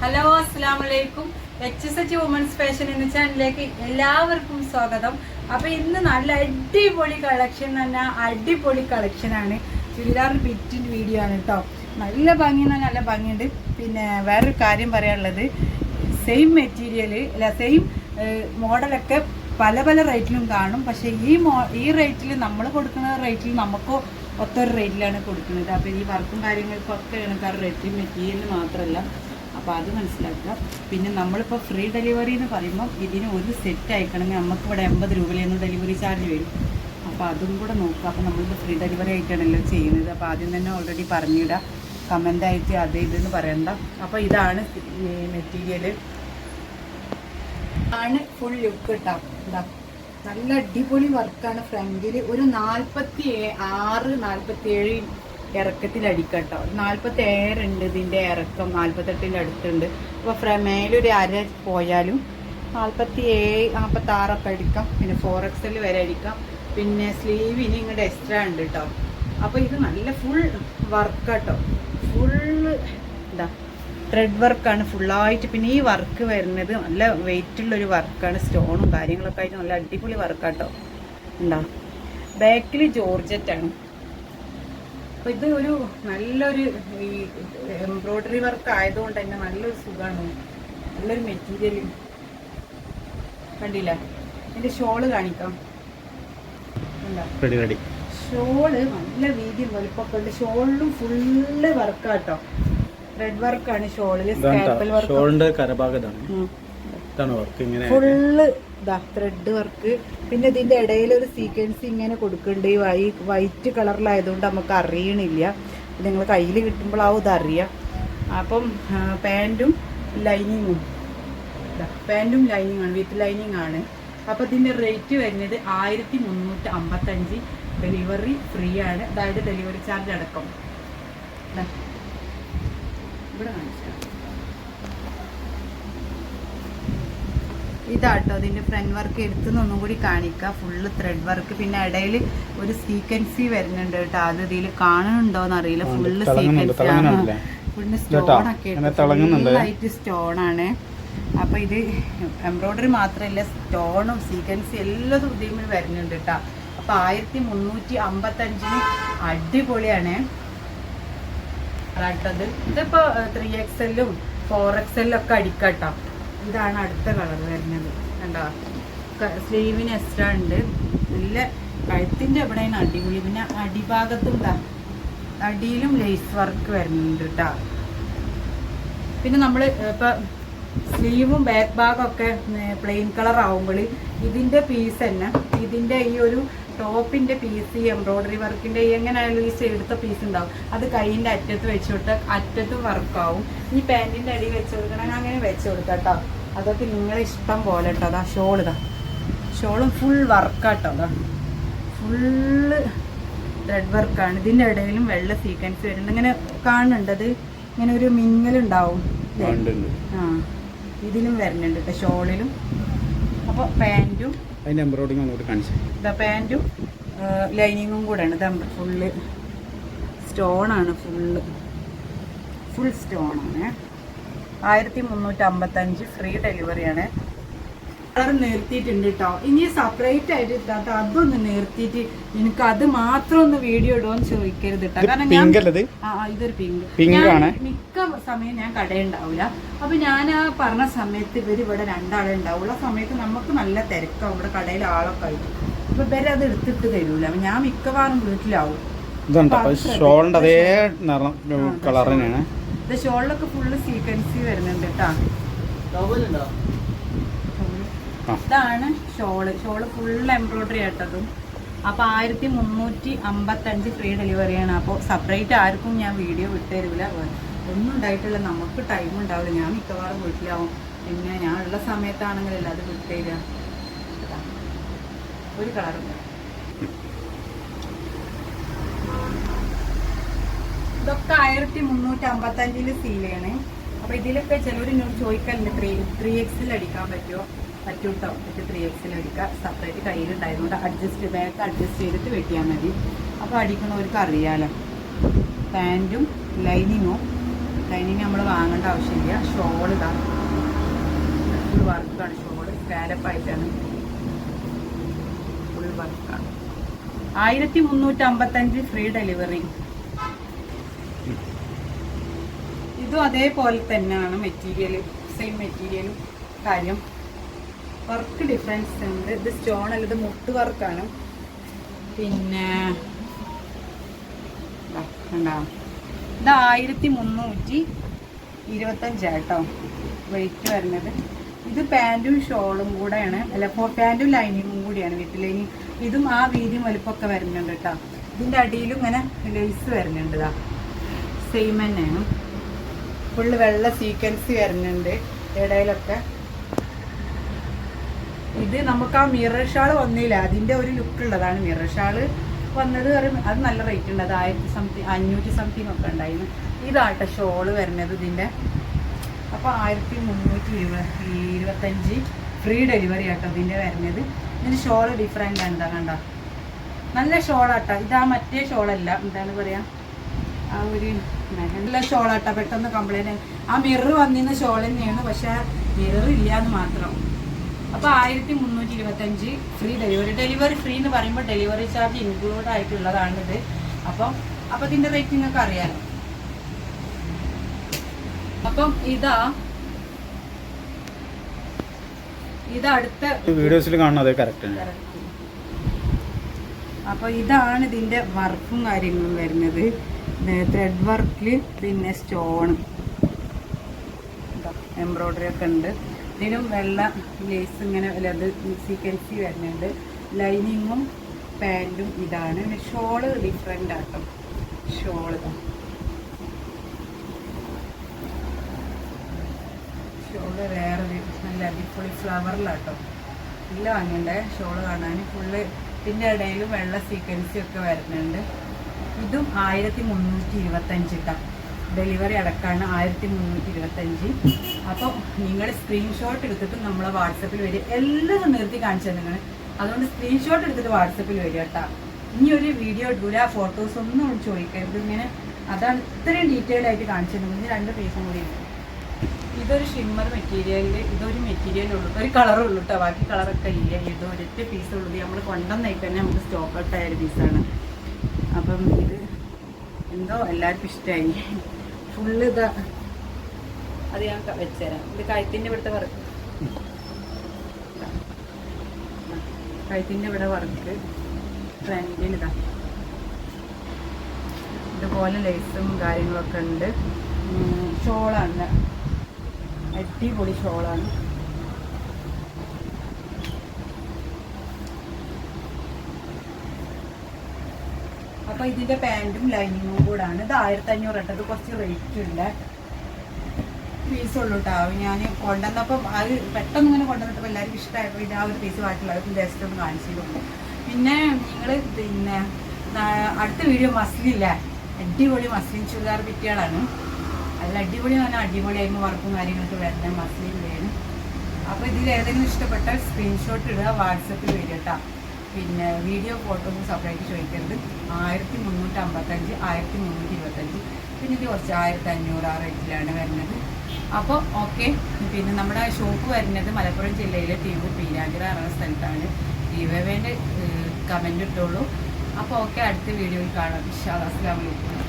Hello അസ്സാം വലൈക്കും H S H women's fashion എന്ന ചാനലിലേക്ക് എല്ലാവർക്കും സ്വാഗതം. അപ്പൊ ഇന്ന് നല്ല അടിപൊളി കളക്ഷൻ തന്നെ അടിപൊളി കളക്ഷനാണ് ചുരിദാർ ബിറ്റിന്റെ വീഡിയോ ആണ് കേട്ടോ നല്ല ഭംഗി പറഞ്ഞാൽ നല്ല ഭംഗിയുണ്ട്. പിന്നെ വേറൊരു കാര്യം പറയാനുള്ളത്. സെയിം മെറ്റീരിയൽ അല്ല സെയിം മോഡലൊക്കെ പല പല റേറ്റിലും കാണും. പക്ഷേ ഈ മോ ഈ റേറ്റിൽ നമ്മൾ കൊടുക്കുന്ന റേറ്റിൽ നമുക്ക് ഒത്തൊരു റേറ്റിലാണ് കൊടുക്കുന്നത്. അപ്പോൾ ഈ വർക്കും കാര്യങ്ങൾക്കൊക്കെ കണക്കാർ റേറ്റ് മെറ്റീരിയൽ മാത്രമല്ല അപ്പോൾ അത് മനസ്സിലാക്കുക. പിന്നെ നമ്മളിപ്പോൾ ഫ്രീ ഡെലിവറി എന്ന് പറയുമ്പോൾ ഇതിന് ഒരു സെറ്റ് അയക്കണമെങ്കിൽ നമുക്ക് ഇവിടെ എൺപത് രൂപയിലൊന്നും ഡെലിവറി ചാർജ് വരും. അപ്പോൾ അതും കൂടെ നോക്കുക. അപ്പോൾ നമ്മളിപ്പോൾ ഫ്രീ ഡെലിവറി ആയിട്ടാണല്ലോ ചെയ്യുന്നത്. അപ്പോൾ ആദ്യം തന്നെ ഓൾറെഡി പറഞ്ഞിടുക കമന്റ് ആയിട്ട് അത് ഇതെന്ന് പറയണ്ട. അപ്പോൾ ഇതാണ് മെറ്റീരിയൽ ആണ് ഫുൾ ലുക്ക് കിട്ടാം എന്താ നല്ല അടിപൊളി വർക്കാണ് ഫ്രണ്ടിൽ ഒരു നാൽപ്പത്തി ആറ് നാൽപ്പത്തി ഏഴ് ഇറക്കത്തിൽ അടിക്കട്ടോ നാൽപ്പത്തി ഏഴുണ്ട് ഇതിന്റെ ഇറക്കം നാൽപ്പത്തെട്ടിന്റെ അടുത്തുണ്ട്. അപ്പോൾ ഫ്രമേലൊരു അര പോയാലും നാൽപ്പത്തി ഏഴ് നാൽപ്പത്തി ആറൊക്കെ അടിക്കാം. പിന്നെ ഫോർ എക്സൽ വരെ അടിക്കാം. പിന്നെ സ്ലീവ് ഇനി ഇങ്ങോട്ട് എക്സ്ട്രാ ഉണ്ട് കേട്ടോ അപ്പോൾ ഇത് നല്ല ഫുൾ വർക്കാട്ടോ ഫുൾ എന്താ ത്രെഡ് വർക്കാണ് ഫുള്ളായിട്ട് പിന്നെ ഈ വർക്ക് വരുന്നത് നല്ല വെയിറ്റ് ഉള്ള ഒരു വർക്കാണ് സ്റ്റോണും കാര്യങ്ങളൊക്കെ ആയിട്ട് നല്ല അടിപൊളി വർക്കാട്ടോ ഉണ്ടോ ബാക്കിൽ ജോർജറ്റാണ്. അപ്പോൾ ഇത് ഒരു നല്ലൊരു ഈ എംബ്രോയ്ഡറി വർക്ക് ആയതുകൊണ്ട് തന്നെ നല്ലൊരു സുഖമാണ് നല്ലൊരു മെറ്റീരിയൽ കണ്ടില്ല? ഇതിന്റെ ഷോൾ കാണിക്കാം. റെഡി ഷോൾ നല്ല വീതിയും വലുപ്പമൊക്കെ ഉണ്ട്. ഷോളിലും ഫുള്ള് വർക്കാട്ടോ റെഡ് വർക്കാണ് ഷോളിൽ സ്കാപ്പൽ വർക്ക് ഷോളിന്റെ കരഭാഗത്താണ് വർക്ക് ഇങ്ങനെ ഫുള്ള് ഇതാ ത്രെഡ് വർക്ക് പിന്നെ ഇതിന്റെ ഇടയിൽ ഒരു സീക്വൻസ് ഇങ്ങനെ കൊടുക്കുന്നുണ്ട് ഈ വൈ വൈറ്റ് കളറിലായതുകൊണ്ട് നമുക്ക് അറിയണില്ല. നിങ്ങൾ കയ്യിൽ കിട്ടുമ്പോഴാവും ഇതറിയാം. അപ്പം പാന്റും ലൈനിങ്ങും പാന്റും ലൈനിങ് ആണ് വിത്ത് ലൈനിങ് ആണ്. അപ്പം ഇതിന്റെ റേറ്റ് വരുന്നത് ആയിരത്തി മുന്നൂറ്റി അമ്പത്തഞ്ച് ഡെലിവറി ഫ്രീ ആണ്. അതായത് ഡെലിവറി ചാർജ് അടക്കം. ഇവിടെ കാണിച്ചു ഇതാട്ടോ ഇതിന്റെ ഫ്രണ്ട് വർക്ക് എടുത്തുനിന്ന് ഒന്നും കൂടി കാണിക്കുക ഫുള്ള് ത്രെഡ് വർക്ക് പിന്നെ ഇടയിൽ ഒരു സീക്വൻസി വരുന്നുണ്ട് കേട്ടോ. അത് ഇതിൽ കാണുന്നുണ്ടോന്ന് അറിയില്ല. ഫുള്ള് സ്റ്റോണൊക്കെ? ഫുള്ള്? സ്റ്റോൺ ഒക്കെ ലൈറ്റ് സ്റ്റോൺ ആണ്. അപ്പൊ ഇത് എംബ്രോയിഡറി മാത്രമല്ല സ്റ്റോണും സീക്വൻസി എല്ലതും ഇതിൽ വരുന്നുണ്ട് കേട്ടോ. അപ്പൊ ആയിരത്തി മുന്നൂറ്റി അമ്പത്തഞ്ചിന് അടിപൊളിയാണ്. ഇതിപ്പോ ത്രീ എക്സ് എല്ലും ഫോർ എക്സ് എല്ലും ഒക്കെ അടിക്കട്ടോ. ഇതാണ് അടുത്ത കളർ വരുന്നത്. കണ്ടോ? സ്ലീവിന് എക്സ്ട്രാ ഉണ്ട്. നല്ല കഴുത്തിന്റെ എവിടെയാണ് അടിപൊളി. പിന്നെ അടിഭാഗത്തും അടിയിലും ലേസ് വർക്ക് വരുന്നുണ്ട് കേട്ടോ പിന്നെ നമ്മൾ ഇപ്പം സ്ലീവും ബാക്ക് ഭാഗമൊക്കെ പ്ലെയിൻ കളർ ആവുമ്പോൾ ഇതിന്റെ പീസ് തന്നെ ഇതിന്റെ ഈ ഒരു ടോപ്പിന്റെ പീസ് ഈ എംബ്രോയ്ഡറി വർക്കിന്റെ എങ്ങനെയായാലും ഈ എടുത്ത പീസ് ഉണ്ടാവും. അത് കൈയിന്റെ അറ്റത്ത് വെച്ച് കൊടുത്താൽ അറ്റത്ത് വർക്കാവും. ഈ പാന്റിന്റെ അടി വെച്ച് കൊടുക്കണം. അങ്ങനെ വെച്ച് കൊടുക്കാം കേട്ടോ. അതൊക്കെ നിങ്ങളെ ഇഷ്ടം പോലെ കേട്ടോ. അതാ ഷോൾ ഇതാ. ഷോളും ഫുൾ വർക്കാട്ടോ അതാ ഫുള്ള് ത്രെഡ് വർക്കാണ് ഇതിന്റെ ഇടയിലും വെള്ള സീക്വൻസ് വരുന്നുണ്ട്. ഇങ്ങനെ കാണുന്നുണ്ട് അത്. ഇങ്ങനെ ഒരു മിങ്ങലുണ്ടാവും. ആ. ഇതിലും വരുന്നുണ്ട് കേട്ടോ ഷോളിലും അപ്പോൾ പാന്റും അതിന്റെ എംബ്രോയിഡിങ് ഒന്നുകൂടി കാണിച്ചു ഇതാ പാന്റും ലൈനിങ്ങും കൂടെയാണ്. ഇത് ഫുള്ള് സ്റ്റോണാണ് ഫുള്ള് ഫുൾ സ്റ്റോണാണ് ആയിരത്തി മുന്നൂറ്റി അമ്പത്തഞ്ച് ഫ്രീ ഡെലിവറിയാണ് കളർ നിർത്തിയിട്ടുണ്ട് കേട്ടോ ഇനി സെപ്പറേറ്റ് ആയിട്ട് ഇതാത്ത അതൊന്ന് നിർത്തിയിട്ട് എനിക്ക് അത് മാത്രം ഒന്ന് വീഡിയോ ഇടുമെന്ന് ചോദിക്കരുത് കേട്ടോ കാരണം ഞാൻ ആ ഇതൊരു പിങ്ക് ഞാൻ മിക്ക സമയം ഞാൻ കടയുണ്ടാവില്ല അപ്പൊ ഞാൻ ആ പറഞ്ഞ സമയത്ത് ഇവർ ഇവിടെ രണ്ടാളെ ഉണ്ടാവുള്ള. സമയത്ത് നമുക്ക് നല്ല തിരക്കാവും. ഇവിടെ കടയിൽ ആളൊക്കെ ആയിട്ട്. അപ്പൊ ഇവരെ അത് എടുത്തിട്ട് തരൂല. അപ്പൊ ഞാൻ മിക്കവാറും വീട്ടിലാവും. അത് ഷോളിന്റെ അതേ കളറിനാണ് ഷോളിലൊക്കെ ഫുള്ള് സീക്വൻസി വരുന്നുണ്ട് കേട്ടാ. ഇതാണ് ഷോൾ. ഷോൾ ഫുൾ എംബ്രോയിഡറി ആയിട്ടതും. അപ്പൊ ആയിരത്തി മുന്നൂറ്റി അമ്പത്തഞ്ച് ഫ്രീ ഡെലിവറിയാണ് അപ്പോൾ സെപ്പറേറ്റ് ആർക്കും ഞാൻ വീഡിയോ വിട്ടുതരില്ല. ഒന്നും ഉണ്ടായിട്ടില്ല. നമുക്ക് ടൈം ഉണ്ടാവില്ല. ഞാൻ മിക്കവാറും വീട്ടിലാവും. പിന്നെ ഞാൻ ഉള്ള സമയത്താണെങ്കിലല്ല അത് വിട്ടുതരിക. ഒരു കളറുണ്ട് ഇതൊക്കെ ആയിരത്തി മുന്നൂറ്റി അമ്പത്തി അഞ്ചിൽ സീലാണ് അപ്പൊ ഇതിലൊക്കെ ചിലവർ ചോദിക്കലുണ്ട്. ത്രീ ത്രീ എക്സിൽ അടിക്കാൻ പറ്റുമോ പറ്റൂട്ടോ? ഇത് ത്രീ എക്സിൽ എടുക്കുക. സെപ്പറേറ്റ് കയ്യിലുണ്ടായതുകൊണ്ട് അഡ്ജസ്റ്റ് ബാക്ക് അഡ്ജസ്റ്റ് ചെയ്തിട്ട് വെട്ടിയാൽ മതി. അപ്പോൾ അടിക്കണവർക്ക് അറിയാലോ. പാന്റും ലൈനിങ്ങും ലൈനിങ് നമ്മൾ വാങ്ങേണ്ട ആവശ്യമില്ല. ഷോൾ ഇതാണ് ഫുൾ വർക്കാണ് ഷോൾ സ്കാലപ്പായിട്ടാണ് ഫുൾ വർക്കാണ് ആയിരത്തി മുന്നൂറ്റി അമ്പത്തഞ്ച് ഫ്രീ ഡെലിവറി ഇതും അതേപോലെ തന്നെയാണ് മെറ്റീരിയൽ സെയിം മെറ്റീരിയലും കാര്യം വർക്ക് ഡിഫറൻസ് ഉണ്ട്. ഇത് സ്റ്റോൺ അല്ല ഇത് മുട്ട് വർക്കാണ് പിന്നെ ഇത് ആയിരത്തി മുന്നൂറ്റി ഇരുപത്തഞ്ചാട്ടോ വെയിറ്റ് വരുന്നത്. ഇത് പാന്റും ഷോളും കൂടെയാണ്. അല്ല പാന്റും ലൈനിങ്ങും കൂടിയാണ് വീട്ടിലേക്ക് ഇതും ആ വീതി വലുപ്പമൊക്കെ വരുന്നുണ്ട് കേട്ടോ. ഇതിന്റെ അടിയിലും ഇങ്ങനെ ലേസ് വരുന്നുണ്ട് ഇതാ സെയിം തന്നെയാണ്. ഫുള്ള് വെള്ള സീക്വൻസ് വരുന്നുണ്ട് ഇടയിലൊക്കെ. ഇത് നമുക്ക് ആ മിറർ ഷാൾ വന്നില്ല. അതിന്റെ ഒരു ലുക്ക് ഉള്ളതാണ്. മിറർ ഷാൾ വന്നത് പറയും അത് നല്ല റേറ്റ് ഉണ്ട്. അത് ആയിരത്തി സംതിങ് അഞ്ഞൂറ്റി സംതിങ് ഒക്കെ ഉണ്ടായിരുന്നു. ഇതാട്ടെ ഷോൾ വരുന്നത് ഇതിന്റെ അപ്പോൾ ആയിരത്തി മുന്നൂറ്റി ഇരുപത് ഇരുപത്തഞ്ച് ഫ്രീ ഡെലിവറി ആട്ടോ ഇതിന്റെ വരുന്നത്. ഇതിന് ഷോൾ ഡിഫറെന്റ് ആണ്. എന്താ കണ്ട? നല്ല ഷോളാട്ടോ ഇതാ മറ്റേ ഷോളല്ല എന്താണ് പറയുക ആ ഒരു നല്ല ഷോളാട്ടോ പെട്ടെന്ന് കംപ്ലൈന്റ് ആ മിറർ വന്നിരുന്ന ഷോൾ തന്നെയാണ്. പക്ഷേ മിറർ ഇല്ല എന്ന് മാത്രം. അപ്പോൾ ആയിരത്തി മുന്നൂറ്റി ഇരുപത്തഞ്ച് ഫ്രീ ഡെലിവറി ഡെലിവറി ഫ്രീ എന്ന് പറയുമ്പോൾ ഡെലിവറി ചാർജ് ഇൻക്ലൂഡ് ആയിട്ടുള്ളതാണിത് അപ്പം അപ്പം ഇതിന്റെ റേറ്റ് നിങ്ങൾക്ക് അറിയാലോ. അപ്പം ഇതാ ഇത് അടുത്ത വീഡിയോസിൽ കാണുന്നത് കറക്റ്റ് ആണ് അപ്പോൾ ഇതാണ് ഇതിന്റെ വർക്കും കാര്യങ്ങളും വരുന്നത്. ത്രെഡ് വർക്കിൽ പിന്നെ സ്റ്റോൺ എംബ്രോയിഡറി ഒക്കെ ഉണ്ട്. ഇതിനും വെള്ള ലേസ് ഇങ്ങനെ അത് സീക്വൻസി വരുന്നുണ്ട്. ലൈനിങ്ങും പാന്റും ഇതാണ്. പിന്നെ ഷോൾ ഡിഫറെന്റ് ആട്ടോ ഷോൾ. ഷോൾ വേറെ നല്ല അടിപൊളി ഫ്ലവറിലാട്ടോ ഇല്ല വാങ്ങണ്ടേ ഷോൾ കാണാൻ ഫുള്ള് ഇതിന്റെ ഇടയിൽ വെള്ള സീക്വൻസി ഒക്കെ വരുന്നുണ്ട്. ഇതും ആയിരത്തി മുന്നൂറ്റി ഇരുപത്തഞ്ച് ഇട്ടാ ഡെലിവറി അടക്കാണ് ആയിരത്തി മുന്നൂറ്റി ഇരുപത്തഞ്ച് അപ്പോൾ നിങ്ങൾ സ്ക്രീൻഷോട്ട് എടുത്തിട്ട് നമ്മളെ വാട്സപ്പിൽ വരിക. എല്ലാം നിർത്തി കാണിച്ചത് നിങ്ങൾ അതുകൊണ്ട് സ്ക്രീൻഷോട്ട് എടുത്തിട്ട് വാട്സപ്പിൽ വരിക കേട്ടോ ഇനി ഒരു വീഡിയോ എടുക്കൂല ഫോട്ടോസ് ഒന്നും ചോദിക്കരുത്. ഇങ്ങനെ അതാണ് ഇത്രയും ഡീറ്റെയിൽ ആയിട്ട് കാണിച്ചത്. ഇനി രണ്ട് പീസും കൂടി ഉണ്ട്. ഇതൊരു ഷിമ്മർ മെറ്റീരിയലിൽ ഇതൊരു മെറ്റീരിയൽ ഉള്ളൂ. ഒരു കളർ ഉള്ളൂ കേട്ടോ ബാക്കി കളറൊക്കെ ഇല്ല. ഇത് ഒരൊറ്റ പീസ് ഉള്ളത് നമ്മൾ കൊണ്ടുവന്നേക്ക് തന്നെ നമുക്ക് സ്റ്റോക്ക് ഔട്ട് ആയ ഒരു പീസാണ് അപ്പം ഇത് എന്തോ എല്ലാവർക്കും ഇഷ്ടമായി ഫുള്ള് ഇതാ. അത് ഞാൻ വെച്ചുതരാം ഇത് കഴുത്തിന്റെ ഇവിടുത്തെ വർക്ക് കഴുത്തിന്റെ ഇവിടെ വർക്ക് ഫ്രണ്ടിൽ ഇതാ. ഇതുപോലെ ലേസും കാര്യങ്ങളൊക്കെ ഉണ്ട്. ഷോളാണ്. അടിപൊളി ഷോളാണ്. അപ്പൊ ഇതിന്റെ പാന്റും ലൈനിങ്ങും കൂടാണ്. ഇത് ആയിരത്തി അഞ്ഞൂറ് ഇട്ടത് കുറച്ച് റേറ്റ് പീസ് ഉള്ളു കേട്ടോ ഞാൻ കൊണ്ടുവന്നപ്പം അത് പെട്ടെന്ന് ഇങ്ങനെ കൊണ്ടുവന്നിട്ടപ്പോൾ എല്ലാവർക്കും ഇഷ്ടമായപ്പോൾ ഇതാ ഒരു പീസ് അത് ജസ്റ്റ് ഒന്ന് കൊടുക്കും പിന്നെ നിങ്ങൾ പിന്നെ അടുത്ത വീഡിയോ മസ്ലില്ല. അടിപൊളി മസ്ലിൻ ചുരിദാർ പിറ്റികളാണ് അതിൽ അടിപൊളി എന്ന് പറഞ്ഞാൽ അടിപൊളിയായിരുന്നു വർക്കും കാര്യങ്ങളൊക്കെ വരുന്ന മസ്ലിൻ വേണം അപ്പോൾ ഇതിൽ ഏതെങ്കിലും ഇഷ്ടപ്പെട്ടാൽ സ്ക്രീൻഷോട്ട് ഇടുക വാട്സപ്പിൽ വരിക കേട്ടോ പിന്നെ വീഡിയോ ഫോട്ടോസ് സെപ്പറേറ്റ് ചോദിക്കരുത്. ആയിരത്തി മുന്നൂറ്റി അമ്പത്തഞ്ച് ആയിരത്തി മുന്നൂറ്റി ഇരുപത്തഞ്ച്. പിന്നെ ഇത് കുറച്ച് ആയിരത്തി അഞ്ഞൂറ് ആ റേറ്റിലാണ് വരുന്നത്. അപ്പോൾ ഓക്കെ പിന്നെ നമ്മുടെ ഷോപ്പ് വരുന്നത് മലപ്പുറം ജില്ലയിലെ തിരൂർ പീരാഗ്ര എന്ന സ്ഥലത്താണ്. ദീപവേന്റെ കമന്റ് ഇട്ടുള്ളൂ അപ്പോൾ ഓക്കെ അടുത്ത വീഡിയോയിൽ കാണാം. അലൈക്കും.